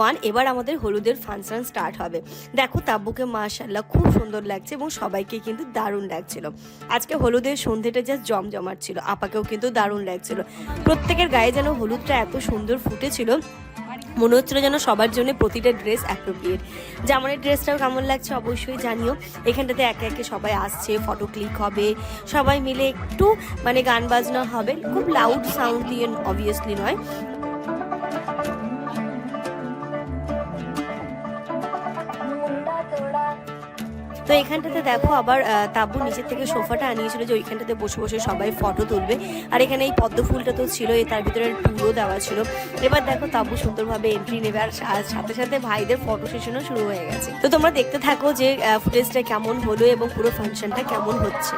Everyone এবার আমাদের হলুদের ফাংশন স্টার্ট হবে। দেখো তাব্বুকে মাশাল্লাহ খুব সুন্দর লাগছে এবং সবাইকে কিন্তু দারুণ লাগছিল। আজকে হলুদের সন্ধেটা জাস্ট জমজমাট ছিল, আপাকেও কিন্তু দারুণ লাগছিল। প্রত্যেকের গায়ে যেন হলুদটা এত সুন্দর ফুটেছিল, মনে হচ্ছিল যেন সবার জন্য প্রতিটা ড্রেস অ্যাপ্রোপ্রিয়েট জামানের ড্রেসটাও কেমন লাগছে অবশ্যই জানিও। এখানটাতে একে একে সবাই আসছে ফটো ক্লিক হবে, সবাই মিলে একটু মানে গান বাজনা হবে, খুব লাউড সাউন্ড দিয়ে অবভিয়াসলি নয়। তো এখানটাতে দেখো আবার তাব্বু নিচের থেকে সোফাটা আনিয়েছিল যে ওইখানটাতে বসে বসে সবাই ফটো তুলবে। আর এখানে এই পদ্ম ফুলটা তো ছিল তার ভিতরে টুলও দেওয়া ছিল। এবার দেখো তাব্বু সুন্দরভাবে এন্ট্রি নেবে, আর সাথে সাথে ভাইদের ফটো সেশনও শুরু হয়ে গেছে। তো তোমরা দেখতে থাকো যে ফুটেজটা কেমন হলো এবং পুরো ফাংশনটা কেমন হচ্ছে।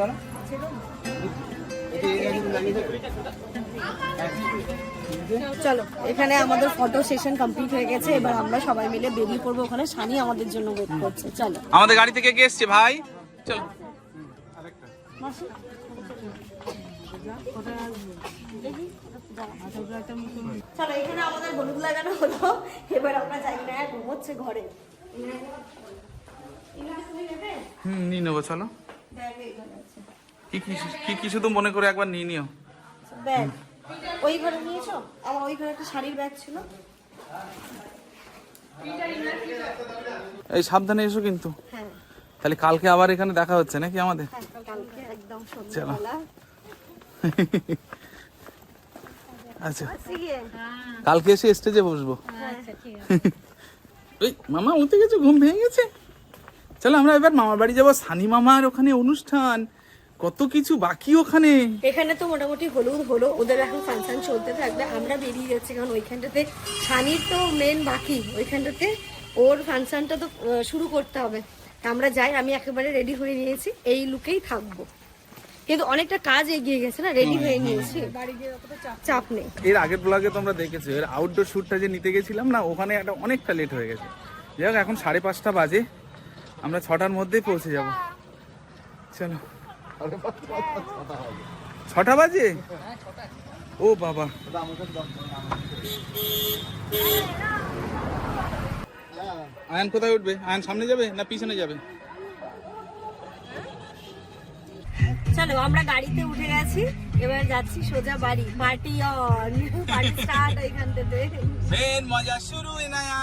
করা। চলো এখানে আমাদের ফটো সেশন কমপ্লিট হয়ে গেছে। এবার আমরা সবাই মিলে বেরিয়ে পড়ব ওখানে। সানি আমাদের জন্য ওয়েট করছে। চলো। আমাদের গাড়ি থেকে কে এসছে ভাই? চলো। চলো এখানে আমাদের হলুদ লাগানো হলো। এবার আমরা যাই না ঘুমোচ্ছে ঘরে। হুম নিয়ে নেব চলো। কি কি কি কি শুধু মনে করে একবার নিয়ে নিও। ব্যাগ। ওই ঘরে নিয়েছো? আমার ওই ঘরে একটা শাড়ির ব্যাগ ছিল। এই সাবধানে এসো কিন্তু। হ্যাঁ। তাহলে কালকে আবার এখানে দেখা হচ্ছে নাকি আমাদের? হ্যাঁ কালকে আচ্ছা। কালকে এসে স্টেজে বসবো। ওই মামা উঠে গেছে? ঘুম ভেঙে গেছে? চলো আমরা এবার মামার বাড়ি যাব সানি মামার ওখানে অনুষ্ঠান। কত কিছু বাকি ওখানে। এখানে তো মোটামুটি হলুদ হলো ওদের এখন ফাংশন চলতে থাকবে আমরা বেরিয়ে যাচ্ছি কারণ ওইখানটাতে সানির তো মেন বাকি ওইখানটাতে ওর ফাংশনটা তো শুরু করতে হবে। আমরা যাই আমি একেবারে রেডি হয়ে নিয়েছি এই লুকেই থাকব। কিন্তু অনেকটা কাজ এগিয়ে গেছে না রেডি হয়ে নিয়েছি। চাপ নেই। এর আগের ব্লগে তোমরা দেখেছ এর আউটডোর শ্যুটটা যে নিতে গেছিলাম না ওখানে একটা অনেকটা লেট হয়ে গেছে। যাই হোক এখন সাড়ে পাঁচটা বাজে। আমরা ছটার মধ্যেই পৌঁছে যাব। চলো। ছটা বাজে? ও বাবা। আয়ন কোথায় উঠবে? আয়ন সামনে যাবে না পিছনে যাবে? চলো আমরা গাড়িতে উঠে গেছি। এবার যাচ্ছি সোজা বাড়ি। পার্টি অন পার্টি স্টার্ট এখান থেকে। মেন মজা শুরু এনায়া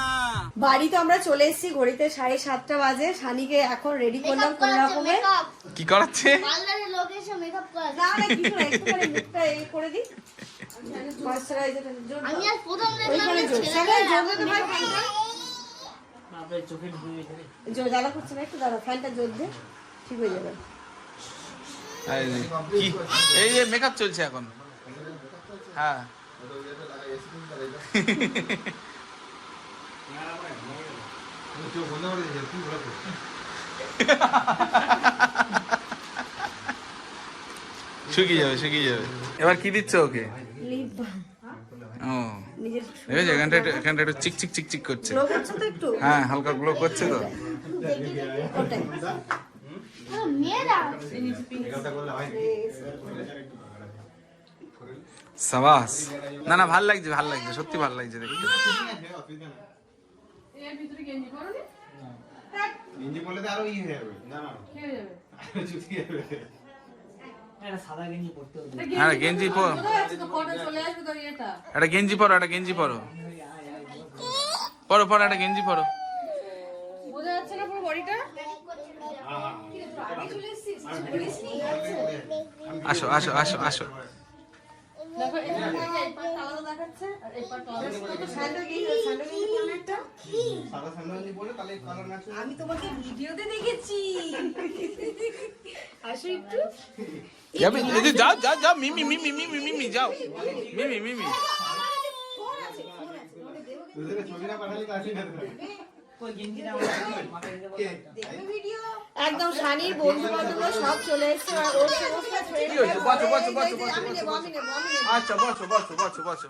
বাড়ি তো আমরা চলে এসেছি ঘড়িতে সাড়ে সাতটা বাজে। সানিকে এখন রেডি করলাম কোন রকমে। কি করাচ্ছে? করে দিই। করছে না একটু দাঁড়া ফ্যানটা জোর দে ঠিক হয়ে যাবে। এই এই যে মেকআপ চলছে এখন। হ্যাঁ। শুকিয়ে যাবে শুকিয়ে যাবে। এবার কি দিচ্ছ ওকে? লিপ। ও দেখেছ এখানটা একটু- এখানটা একটু চিক চিক চিক চিক করছে। হ্যাঁ হালকা গ্লো করছে তো। ওটাই। সাবাস। না না ভালো লাগছে ভালো লাগছে সত্যি ভালো লাগছে দেখতে। গেঞ্জি পরলে তো আরও ইয়ে হয়ে যাবে না না চুটিয়ে যাবে হ্যাঁ গেঞ্জি পর। একটা গেঞ্জি পরো একটা গেঞ্জি পরো। পরো পরো একটা গেঞ্জি পরো। আসো আসো আসো আসো। যাচ্ছে আর এরপর স্যান্ডেল গিয়ে স্যান্ডেল গিয়ে পরলে একটা। সাদা স্যান্ডেল পরে তাহলে কালার ম্যাচ আমি তোমাকে ভিডিওতে দেখেছি। আসো একটু। যাবে? এই যে যাও যাও যাও মিমি মিমি মিমি মিমি যাও। মিমি মিমি। দুজনে ছবি না পাঠালে কাছে না একদম শানির বন্ধু বান্ধব সব চলে এসেছে আর ওর সমস্ত। আচ্ছা বসো বসো বসো বসো।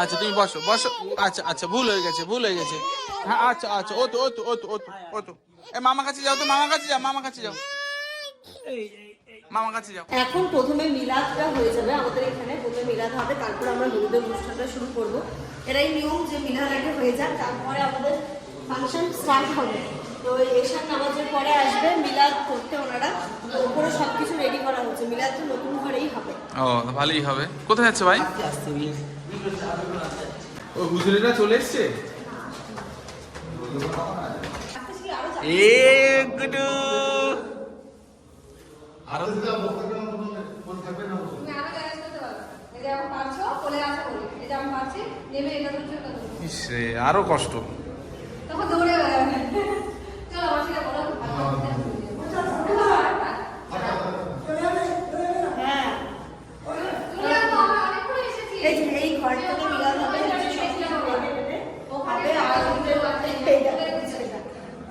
আচ্ছা তুমি বসো বসো। আচ্ছা আচ্ছা ভুল হয়ে গেছে ভুল হয়ে গেছে। হ্যাঁ আচ্ছা আচ্ছা ও তো ও তো ও তো ও তো ও তো এ মামা কাছে যাও তো মামা কাছে যাও। মামা কাছে যাও মামা কাছে যাও। এখন প্রথমে মিলাদটা হয়ে যাবে আমাদের এখানে প্রথমে মিলাদ হবে তারপর আমরা হলুদের অনুষ্ঠানটা শুরু করব। এরাই নিয়ম যে মিলাদ আগে হয়ে যাক তারপরে আমাদের ফাংশন স্টার্ট হবে। তো এশার নামাজের পরে আসবে মিলাদ করতে ওনারা। তো ওপরে সব কিছু রেডি করা হচ্ছে। মিলাদ তো নতুন ঘরেই হবে। ও ভালোই হবে। কোথায় যাচ্ছে ভাই? ও হুজুরিরা চলে এসছে? এ গুডু। আরও ইস আরও কষ্ট। হ্যাঁ।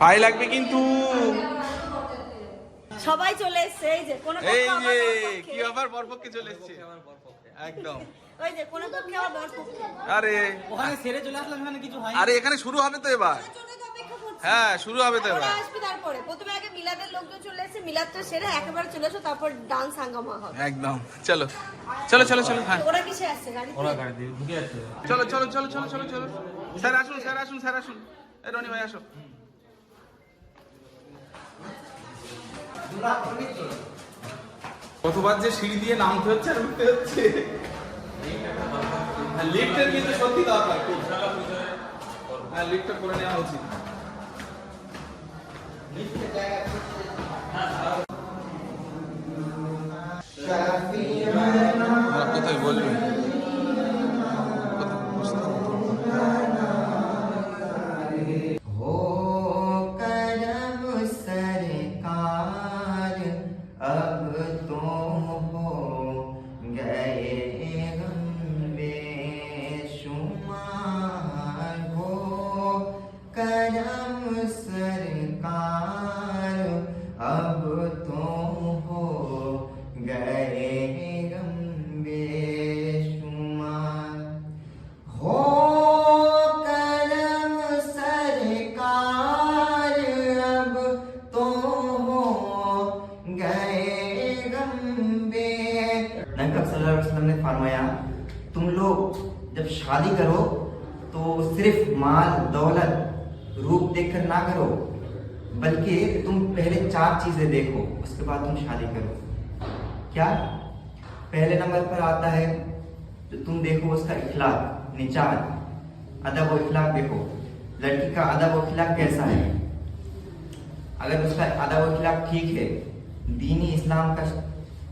পায়ে লাগবে কিন্তু। সবাই চলে এসছে এই যে কোনো এই যে কি আবার বরপক্ষে চলে এসছে। একদম। আরে। ওখানে সেরে চলে আসলাম এখানে কিছু হয় আরে এখানে শুরু হবে তো এবার। হ্যাঁ শুরু হবে তো ওরা এবার। আসবে তারপরে। প্রথমে আগে মিলাদের লোকজন চলে মিলাদটা সেরে একেবারে চলে এসো তারপর ডান্স হাঙ্গামা হবে। একদম। চলো। চলো চলো চলো হ্যাঁ। ওরা কিসে আসছে? গাড়ি গাড়ি দিয়ে ঢুকে যাচ্ছে চলো চলো চলো চলো চলো চলো। স্যার আসুন স্যার আসুন স্যার আসুন। এই রনি ভাই আসো। কতবার যে সিঁড়ি দিয়ে নামতে হচ্ছে আর উঠতে হচ্ছে। লিফটের কিন্তু সত্যি দরকার। হ্যাঁ লিফটটা করে নেওয়া উচিত কোথায় বলবেন I've चार चीज़ें देखो, उसके बाद तुम शादी करो। क्या? पहले नंबर पर आता है तो तुम देखो उसका इखलाक निचार अदब व इखलाक देखो। लड़की का अदब व इखलाक कैसा है? अगर उसका अदब व इखलाक ठीक है, दीनी इस्लाम का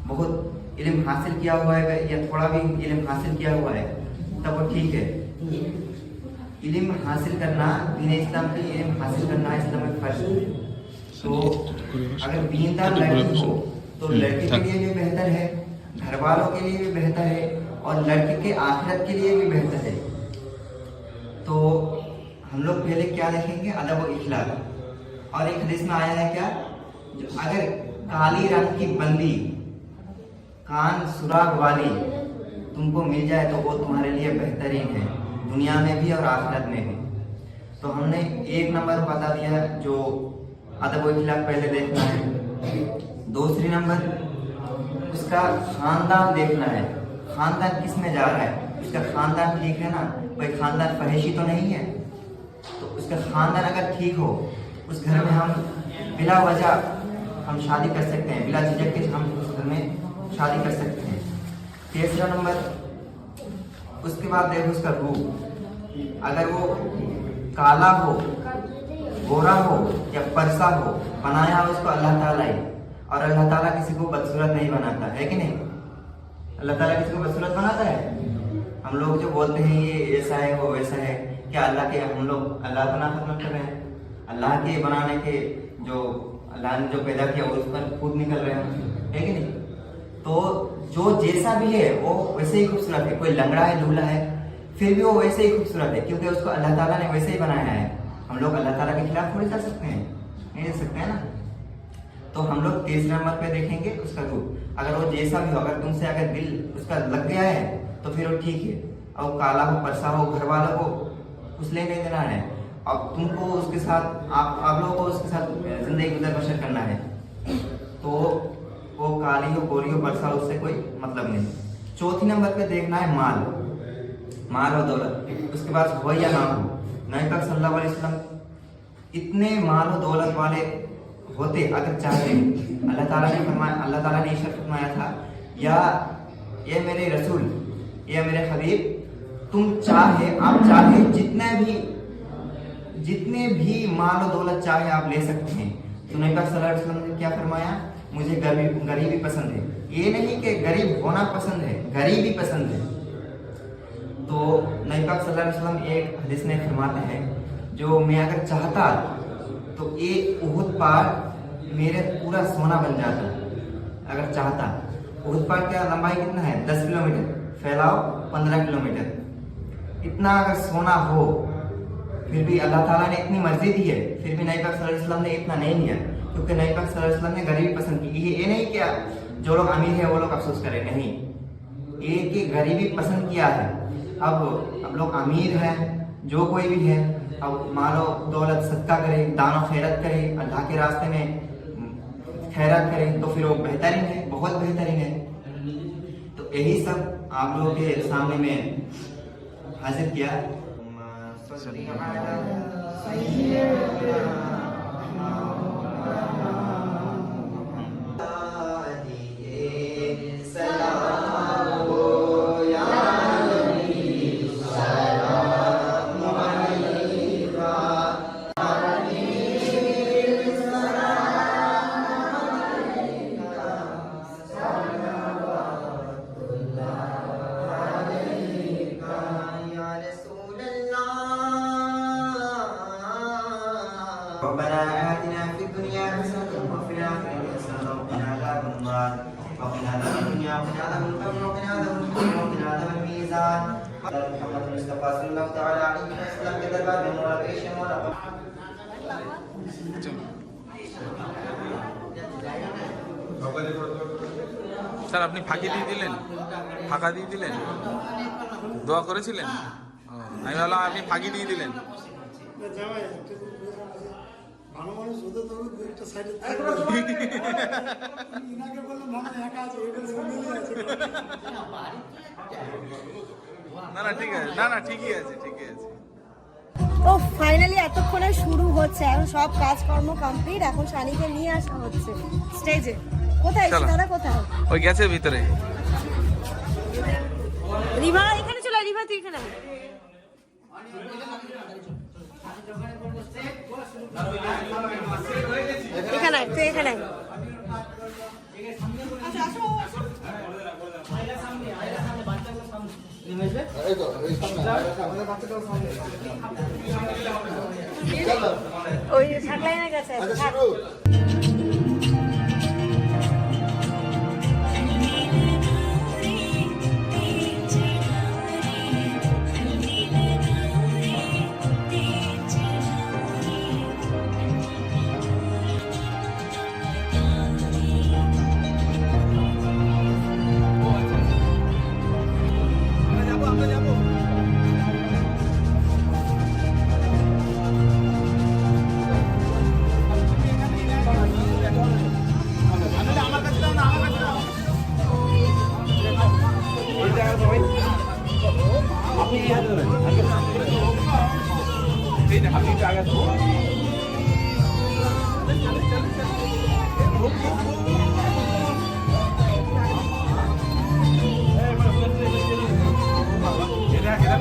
बहुत इल्म हासिल किया हुआ है, या थोड़ा भी इल्म हासिल किया हुआ है, तब वो ठीक है। इल्म हासिल करना, दीन इस्लाम के इल्म हासिल करना इस्लाम में फ़र्ज़ तो अगर दीनदार लड़की हो तो लड़के के लिए भी बेहतर है घर वालों के लिए भी बेहतर है और लड़के के आखिरत के लिए भी बेहतर है। तो हम लोग पहले क्या देखेंगे? अदब व इखलाक। और एक हदीस में आया है क्या? जो अगर काली रंग की बंदी कान सुराग वाली तुमको मिल जाए तो वो तुम्हारे लिए बेहतरीन है दुनिया में भी और आखिरत में भी। तो हमने एक नंबर बता दिया जो अदब व इखलाक पहले देखना है। दूसरी नंबर, उसका खानदान देखना है। खानदान किसमें जा रहा है? उसका खानदान ठीक है ना? कोई खानदान फहेशी तो नहीं है? तो उसका खानदान अगर ठीक हो, उस घर में हम बिला वजह हम शादी कर सकते हैं। बिला झिझक के हम उस घर में शादी कर सकते हैं। तीसरा नंबर, उसके बाद देखो उसका रूप। अगर वो काला हो गोरा हो या परसा हो, बनाया हो उसको अल्लाह ताला ही। और अल्लाह ताला किसी को बदसूरत नहीं बनाता, है कि नहीं? अल्लाह ताला किसी को बदसूरत बनाता है? हम लोग जो बोलते हैं, ये ऐसा है, वो वैसा है, क्या अल्लाह के, हम लोग अल्लाह नाम खत्म कर रहे हैं? अल्लाह के बनाने के जो अल्लाह ने जो पैदा किया उस पर खुद निकल रहे हैं है कि नहीं? तो जो जैसा भी है, वो वैसे ही खूबसूरत है। कोई लंगड़ा है लूला है, फिर भी वो वैसे ही खूबसूरत है, क्योंकि उसको अल्लाह ताला ने वैसे ही बनाया है। हम लोग अल्लाह ताला के खिलाफ थोड़ी जा सकते हैं, नहीं जा सकते हैं ना? तो हम लोग तीसरे नंबर पे देखेंगे उसका रूप। अगर वो जैसा भी हो, अगर तुमसे अगर दिल उसका लग गया है तो फिर वो ठीक है। और काला हो, परसा हो, घर वालों को कुछ ले नहीं देना है। अब तुमको उसके साथ, आप आप लोगों को उसके साथ ज़िंदगी गुजर बसर करना है। तो वो काली हो, गोरी हो, परसा हो, उससे कोई मतलब नहीं। चौथी नंबर पे देखना है माल। माल और दौलत। उसके पास हो या ना हो। नबी पाक सल्लल्लाहु अलैहि वसल्लम इतने माल और दौलत वाले होते अगर चाहते अल्लाह ताला ने फरमाया अल्लाह ताला ने इरशाद फरमाया था, या, ये मेरे रसूल, ये मेरे हबीब, तुम चाहे, आप चाहे, जितने भी जितने भी माल दौलत चाहे आप ले सकते हैं। तो नबी पाक सल्लल्लाहु अलैहि वसल्लम ने क्या फरमाया? मुझे गरीब गरीबी पसंद है। ये नहीं कि गरीब होना पसंद है, गरीबी पसंद है। तो नबी पाक अलैहि एक हदीस में फरमाते हैं, जो मैं अगर चाहता तो एक उहुद पार मेरे पूरा सोना बन जाता, अगर चाहता। उहुद पार का लंबाई कितना है? दस किलोमीटर। फैलाओ, पंद्रह किलोमीटर। इतना अगर सोना हो, फिर भी अल्लाह ताला ने इतनी मर्ज़ी दी है, फिर भी नबी पाक सल्लल्लाहु ने इतना नहीं लिया, क्योंकि नबी पाक सल्लल्लाहु ने गरीबी पसंद की। ये ये नहीं किया, जो लोग अमीर है, वो लोग अफसोस करें। नहीं ये कि गरीबी पसंद किया है। अब हम लोग अमीर हैं जो कोई भी है अब मानो दौलत सदका करे दानो खैरत करे अल्लाह के रास्ते में खैरत करें तो फिर वो बेहतरीन है बहुत बेहतरीन है। तो यही सब आप लोगों के सामने में हाजिर किया। सही স্যার আপনি ফাঁকি দিয়ে দিলেন? ফাঁকা দিয়ে দিলেন? দোয়া করেছিলেন? আমি ভাবলাম আপনি ফাঁকি দিয়ে দিলেন। না না ঠিক আছে। না না ঠিকই আছে ঠিকই আছে। ও ফাইনালি এতক্ষণে শুরু হচ্ছে। এখন সব কাজকর্ম কমপ্লিট এখন শানিকে নিয়ে আসা হচ্ছে। স্টেজে কোথায়। দাদা কোথায়? ওই গেছে ভিতরে। রিভা এখানে চলে রিভা তুই এখানে। এখানে তুই এখানে আয়। ওই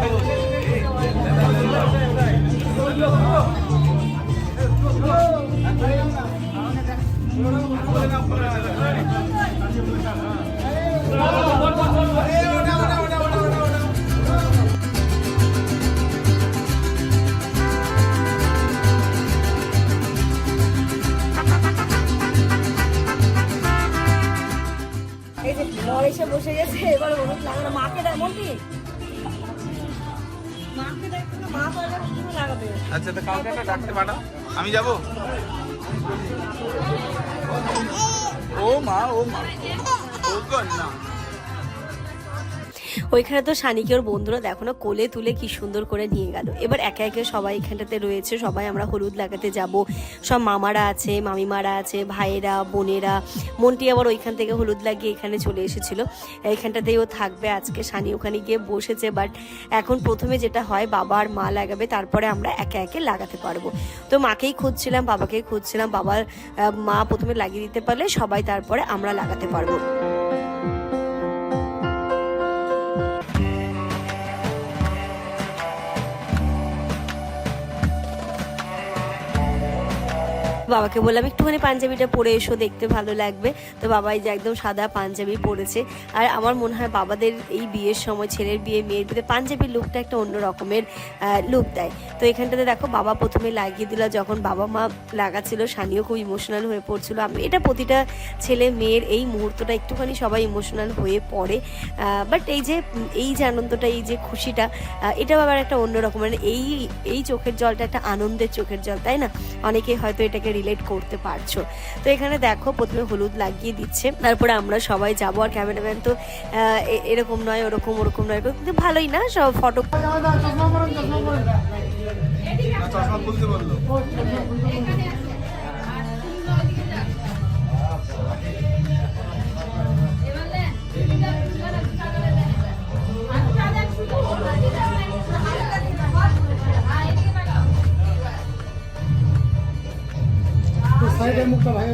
এই যে এসে বসে গেছে এবার মাকে দেয় মন্ত্রী আচ্ছা তো কাউকে একটা ডাকতে পাঠাও। আমি যাব? ও মা ও মা। ও না। ওইখানে তো সানিকে ওর বন্ধুরা দেখো না, কোলে তুলে কি সুন্দর করে নিয়ে গেল। এবার একে একে সবাই এখানটাতে রয়েছে, সবাই আমরা হলুদ লাগাতে যাব। সব মামারা আছে, মামিমারা আছে, ভাইয়েরা, বোনেরা। মন্টি আবার ওইখান থেকে হলুদ লাগিয়ে এখানে চলে এসেছিল। এইখানটাতেই ও থাকবে আজকে সানি ওখানে গিয়ে বসেছে। বাট এখন প্রথমে যেটা হয়, বাবা আর মা লাগাবে, তারপরে আমরা একে একে লাগাতে পারব। তো মাকেই খুঁজছিলাম, বাবাকেই খুঁজছিলাম, বাবার মা প্রথমে লাগিয়ে দিতে পারলে সবাই তারপরে আমরা লাগাতে পারব। বাবাকে বললাম, একটুখানি পাঞ্জাবিটা পরে এসো, দেখতে ভালো লাগবে। তো বাবা এই যে একদম সাদা পাঞ্জাবি পরেছে। আর আমার মনে হয় বাবাদের এই বিয়ের সময়, ছেলের বিয়ে, মেয়ের বিয়ে পাঞ্জাবির লুকটা একটা অন্য রকমের লুক দেয়। তো এখানটাতে দেখো, বাবা প্রথমে লাগিয়ে দিল, যখন বাবা মা লাগাচ্ছিল, সানিও খুব ইমোশনাল হয়ে পড়ছিল। আমি, এটা প্রতিটা ছেলে মেয়ের এই মুহূর্তটা একটুখানি সবাই ইমোশনাল হয়ে পড়ে। বাট এই যে এই যে আনন্দটা, এই যে খুশিটা এটাও আবার একটা অন্য রকমের এই এই চোখের জলটা একটা আনন্দের চোখের জল, তাই না? অনেকে হয়তো এটাকে রিলেট করতে পারছ। তো এখানে দেখো প্রথমে হলুদ লাগিয়ে দিচ্ছে তারপরে আমরা সবাই যাব। আর ক্যামেরাম্যান তো এ- এরকম নয় ওরকম ওরকম নয় কিন্তু ভালোই না সব ফটো চশমা খুলতে বলল। সাইডের মুখটা ভেঙে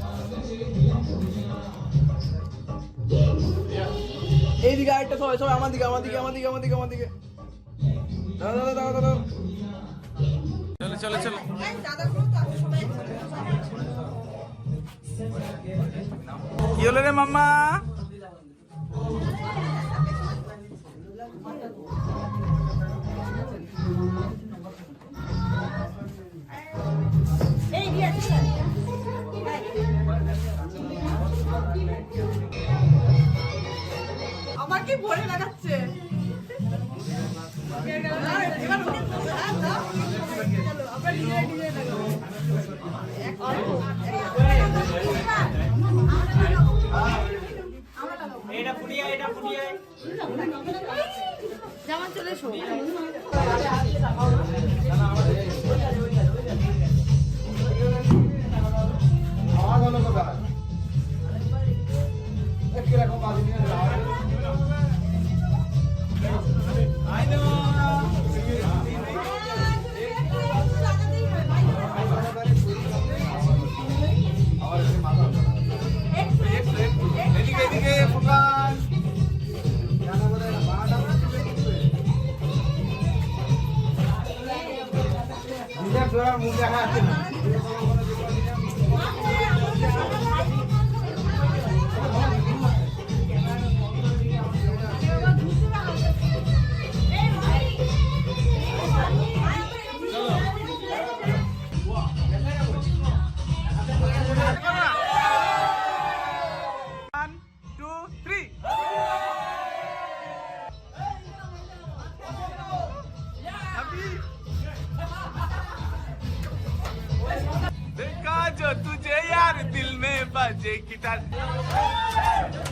এইদিকে আরেকটা সবাই সবাই আমার দিকে আমার দিকে আমার দিকে আমার দিকে আমার দিকে। দাঁড়া দাঁড়া দাঁড়া দাঁড়া চলো চলো চলো। কি হলো রে মাম্মা? আমাকে ভরে লাগাচ্ছে Jake, get gider.